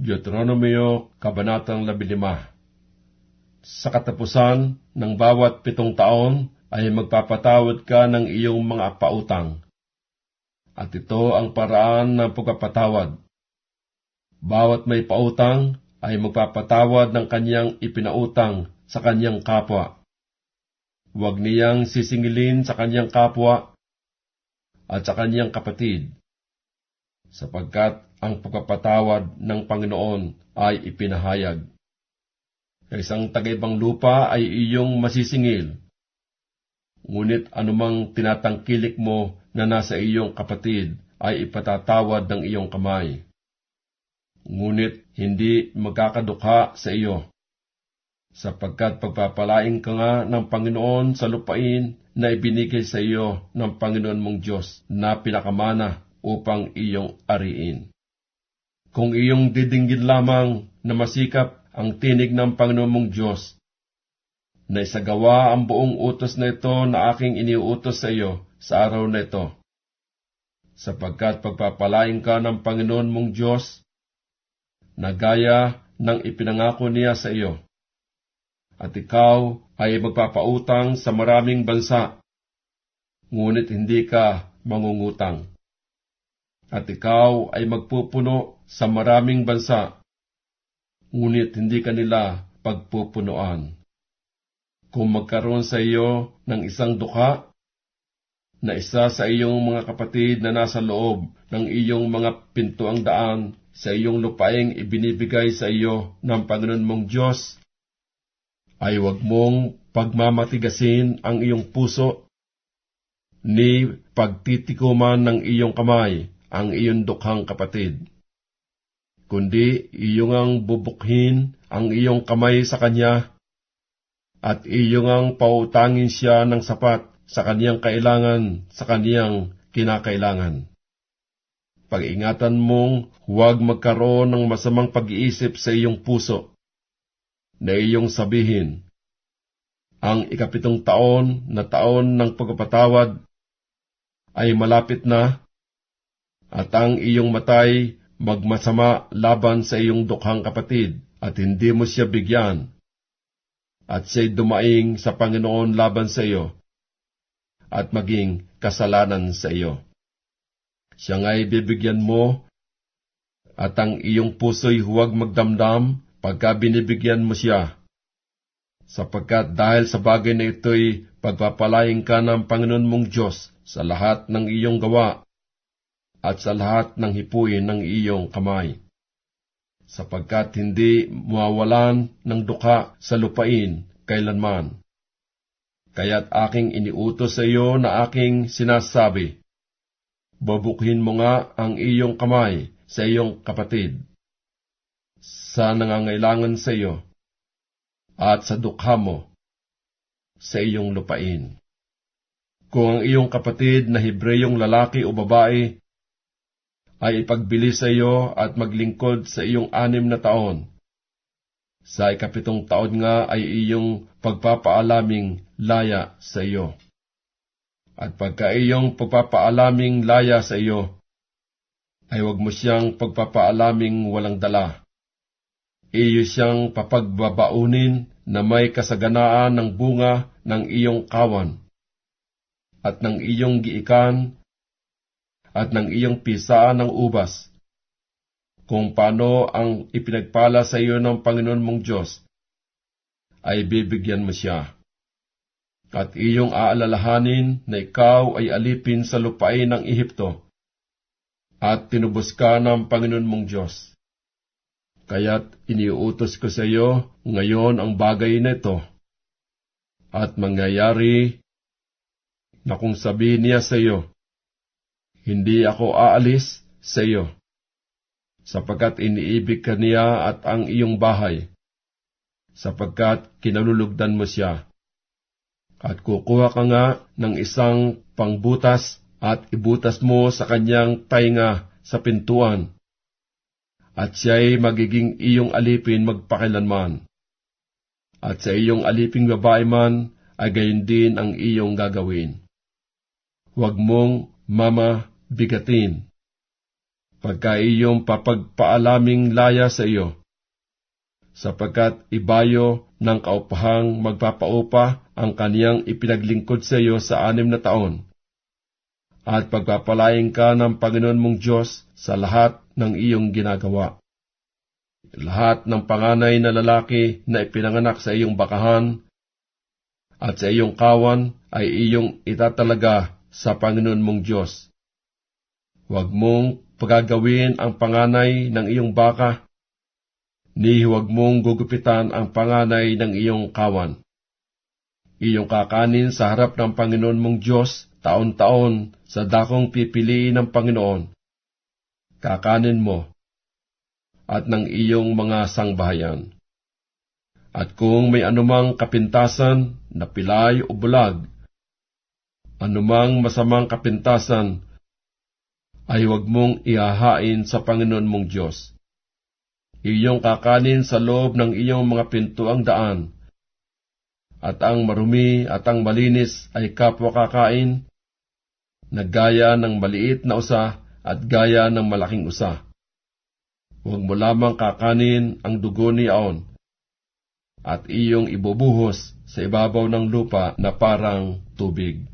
Deuteronomio, Kabanatang 15 Sa katapusan ng bawat pitong taon ay magpapatawad ka ng iyong mga pautang. At ito ang paraan ng pagpapatawad. Bawat may pautang ay magpapatawad ng kanyang ipinautang sa kanyang kapwa. Huwag niyang sisingilin sa kanyang kapwa at sa kanyang kapatid, sapagkat ang pagpapatawad ng Panginoon ay ipinahayag. Sa isang tagaibang lupa ay iyong masisingil, ngunit anumang tinatangkilik mo na nasa iyong kapatid ay ipatatawad ng iyong kamay. Ngunit hindi magkakadukha sa iyo, sapagkat pagpapalaing ka nga ng Panginoon sa lupain na ibinigay sa iyo ng Panginoon mong Diyos na pinakamana upang iyong ariin. Kung iyong didinggin lamang na masikap ang tinig ng Panginoon mong Diyos, na isagawa ang buong utos na ito na aking iniutos sa iyo sa araw na ito, sapagkat pagpapalain ka ng Panginoon mong Diyos, na gaya ng ipinangako niya sa iyo, at ikaw ay magpapautang sa maraming bansa, ngunit hindi ka mangungutang at ikaw ay magpupuno sa maraming bansa, ngunit hindi kanila pagpupunuan. Kung magkaroon sa iyo ng isang dukha, na isa sa iyong mga kapatid na nasa loob ng iyong mga pintuang daan sa iyong lupaing ibinibigay sa iyo ng Panginoon mong Diyos, ay huwag mong pagmamatigasin ang iyong puso, ni pagtitikuman ng iyong kamay ang iyong dukhang kapatid. Kundi iyong ang bubukhin ang iyong kamay sa kanya, at iyong ang pautangin siya ng sapat sa kaniyang kailangan sa kaniyang kinakailangan. Pag-ingatan mong huwag magkaroon ng masamang pag-iisip sa iyong puso, na iyong sabihin, ang ikapitong taon na taon ng pagpapatawad ay malapit na at ang iyong matay magmasama laban sa iyong dukhang kapatid at hindi mo siya bigyan, at siya'y dumaing sa Panginoon laban sa iyo, at maging kasalanan sa iyo. Siya nga'y bibigyan mo, at ang iyong puso'y huwag magdamdam pagka binibigyan mo siya, sapagkat dahil sa bagay na ito'y pagpapalaing ka ng Panginoon mong Diyos sa lahat ng iyong gawa, at sa lahat ng hipuin ng iyong kamay, sapagkat hindi mawawalan ng duka sa lupain kailanman. Kaya't aking iniutos sa iyo na aking sinasabi, Babukhin mo nga ang iyong kamay sa iyong kapatid, sa nangangailangan sa iyo, at sa dukha mo sa iyong lupain. Kung ang iyong kapatid na Hebreyong lalaki o babae ay ipagbili sa iyo at maglingkod sa iyong anim na taon. Sa ikapitong taon nga ay iyong pagpapaalaming laya sa iyo. At pagka iyong pagpapaalaming laya sa iyo, ay huwag mo siyang pagpapaalaming walang dala. Iyo siyang papagbabaunin na may kasaganaan ng bunga ng iyong kawan at ng iyong giikan at ng iyong pisaan ng ubas, kung paano ang ipinagpala sa iyo ng Panginoon mong Diyos, ay bibigyan mo siya. At iyong aalalahanin na ikaw ay alipin sa lupain ng Ehipto, at tinubos ka ng Panginoon mong Diyos. Kaya't iniuutos ko sa iyo ngayon ang bagay na ito, at mangyayari na kung sabihin niya sa iyo, hindi ako aalis sa iyo, sapagkat iniibig ka niya at ang iyong bahay, sapagkat kinalulugdan mo siya. At kukuha ka nga ng isang pangbutas at ibutas mo sa kanyang tainga sa pintuan, at siya'y magiging iyong alipin magpakilanman. At sa iyong aliping babae man, ay gayon din ang iyong gagawin. Huwag mong mama bigatin. pagka iyong papagpaalaming laya sa iyo, sapagkat ibayo ng kaupahang magpapaupa ang kaniyang ipinaglingkod sa iyo sa anim na taon, at pagpapalaing ka ng Panginoon mong Diyos sa lahat ng iyong ginagawa. Lahat ng panganay na lalaki na ipinanganak sa iyong bakahan at sa iyong kawan ay iyong itatalaga sa Panginoon mong Diyos. Huwag mong pagagawin ang panganay ng iyong baka, ni huwag mong gugupitan ang panganay ng iyong kawan. Iyong kakanin sa harap ng Panginoon mong Diyos taon-taon sa dakong pipiliin ng Panginoon. Kakanin mo at ng iyong mga sangbahayan. At kung may anumang kapintasan na pilay o bulag, anumang masamang kapintasan, ay huwag mong ihahain sa Panginoon mong Diyos. Iyong kakanin sa loob ng iyong mga pintuang daan, at ang marumi at ang malinis ay kapwa kakain, na gaya ng maliit na usa at gaya ng malaking usa huwag mo lamang kakanin ang dugo ni Aon, at iyong ibubuhos sa ibabaw ng lupa na parang tubig.